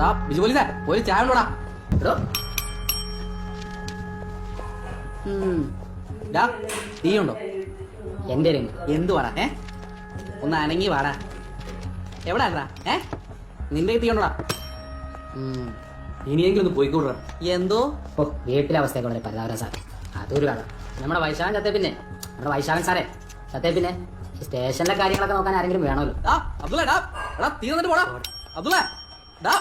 ദാ, ബിജു പോലീസേ ഒരു ചായ ഉണ്ടോടാ. ഡാ, ഉണ്ടോ എന്റെ എന്ത് പറ ഏ? ഒന്ന് അനങ്ങി വാടാ. എവിടെ ആണ്ടാ ഏ? നിന്റെ തീ ഉണ്ടോടാ. ഇനിയെങ്കിലും ഒന്ന് പോയിക്കൂടാ എന്തോ? ഓ വീട്ടിലെ അവസ്ഥയൊക്കെ വളരെ പരിതാപകരം സാർ അതൊരു കഥ. നമ്മുടെ വൈശാഖൻ ചത്തേ പിന്നെ നമ്മുടെ വൈശാഖൻ സാറേ ചത്തേ പിന്നെ സ്റ്റേഷനിലെ കാര്യങ്ങളൊക്കെ നോക്കാൻ ആരെങ്കിലും വേണമല്ലോ. അബ്ദുള്ള ഡാ എടാ തീ പോടാ. അബ്ദുള്ള ഡാ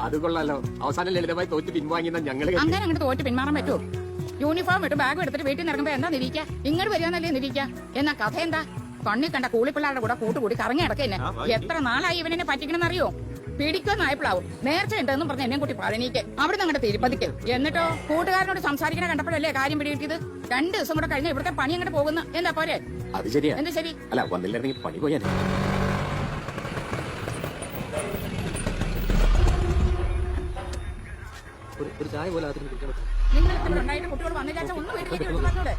അത് കൊള്ളാലോ. അവസാനം ലളിതമായി തോറ്റ് പിൻവാങ്ങിയെന്ന ഞങ്ങൾ അങ്ങനെ അങ്ങോട്ട് തോറ്റ് പിന്മാറാൻ പറ്റുമോ യൂണിഫോം ഇട്ട് ബാഗ് എടുത്തിട്ട് വീട്ടിൽ നിന്ന് ഇറങ്ങുമ്പോ എന്താ നിരീക്ക ഇങ്ങോട്ട് വരികയെന്നല്ലേ നിരീക്ക എന്നാ കഥ എന്താ? കണ്ണി കണ്ട കൂളിപ്പിള്ളാരുടെ കൂടെ കൂട്ടുകൂടി കറങ്ങി കിടക്കന്നെ എത്ര നാളായി ഇവനെന്നെ പറ്റിക്കണം അറിയോ പിടിക്കുന്നായപ്പോഴാവും നേർച്ച ഉണ്ടെന്നും പറഞ്ഞ് എന്നെ കൂട്ടി പഴനിക്ക്. അവിടെ അങ്ങോട്ട് തിരുപ്പതിക്ക്. എന്നിട്ടോ? കൂട്ടുകാരനോട് സംസാരിക്കണ കണ്ടപ്പോഴല്ലേ കാര്യം പിടികിട്ടിയത്? രണ്ട് ദിവസം കൂടെ കഴിഞ്ഞ ഇവിടുത്തെ പണി അങ്ങോട്ട് പോകുന്നു. എന്താ പോരെ? അത് ശരിയാ. എന്താ ശരി? അല്ല വന്നില്ലായിരുന്നെങ്കിൽ പണി പോയാൽ ഒരു ചായ പോലെ അതിന് കുടിക്കാൻ പറ്റും. നിങ്ങൾ ഇവിടെ ഉണ്ടായിട്ട് കുട്ടികൾ വന്നില്ല ഒന്ന് വീട്ടിലേക്ക് എടുത്ത് പറഞ്ഞൂടെ?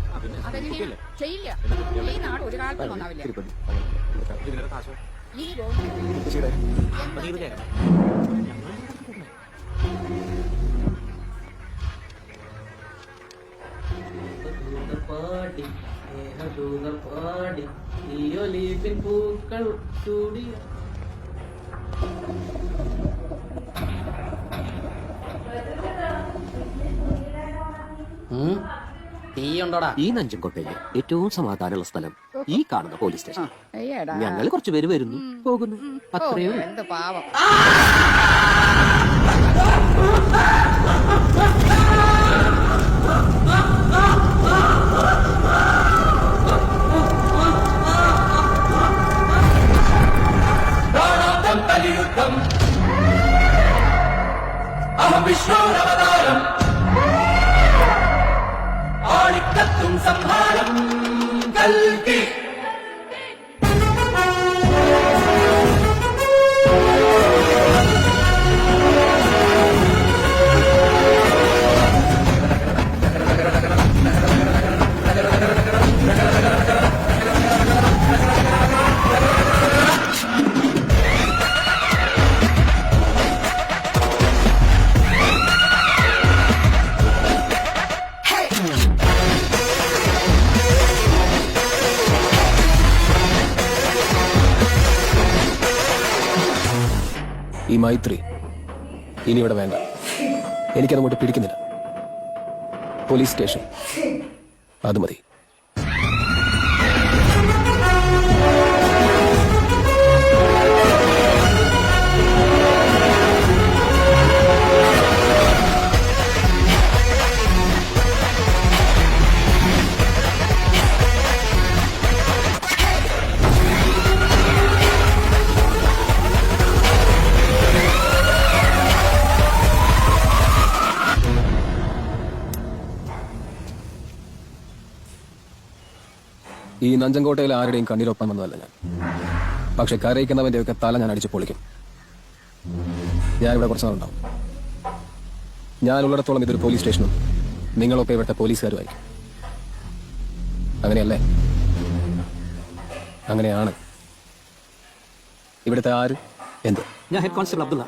അതെങ്ങനെയാ? ചെയ്യില്ല. ഈ നാട് ഒരു കാലത്തും നന്നാവില്ല ഈ പാടി പാടി ഈയൊലീപിൻ പൂക്കൾ ചൂടി. തീ ഉണ്ടോടാ? ഈ നഞ്ചൻകോട്ടയിലെ ഏറ്റവും സമാധാനമുള്ള സ്ഥലം ഈ കാണുന്ന പോലീസ് സ്റ്റേഷൻ. ഞങ്ങൾ കുറച്ചുപേര് വരുന്നു. പോകുന്നു. അത്രയോ എന്ത് പാവം. ഈ മൈത്രി ഇനി ഇവിടെ വേണ്ട. എനിക്കതങ്ങോട്ട് പിടിക്കുന്നില്ല. Police station. അത് മതി. ഈ നഞ്ചങ്കോട്ടയിൽ ആരുടെയും കണ്ണീരൊപ്പം വന്നതല്ല ഞാൻ. പക്ഷെ കരയിക്കുന്നവന്റെയൊക്കെ തല ഞാൻ അടിച്ച് പൊളിക്കും. ഞാൻ ഇവിടെ കുറച്ച് നാളുണ്ടാവും ഞാൻ ഉള്ളിടത്തോളം ഇതൊരു പോലീസ് സ്റ്റേഷനും നിങ്ങളൊക്കെ ഇവിടുത്തെ പോലീസുകാരുമായിരിക്കും. അങ്ങനെയല്ലേ? അങ്ങനെയാണ്. ഇവിടുത്തെ ആര്? എന്ത്? ഞാൻ ഹെഡ് കോൺസ്റ്റബിൾ അബ്ദുള്ള.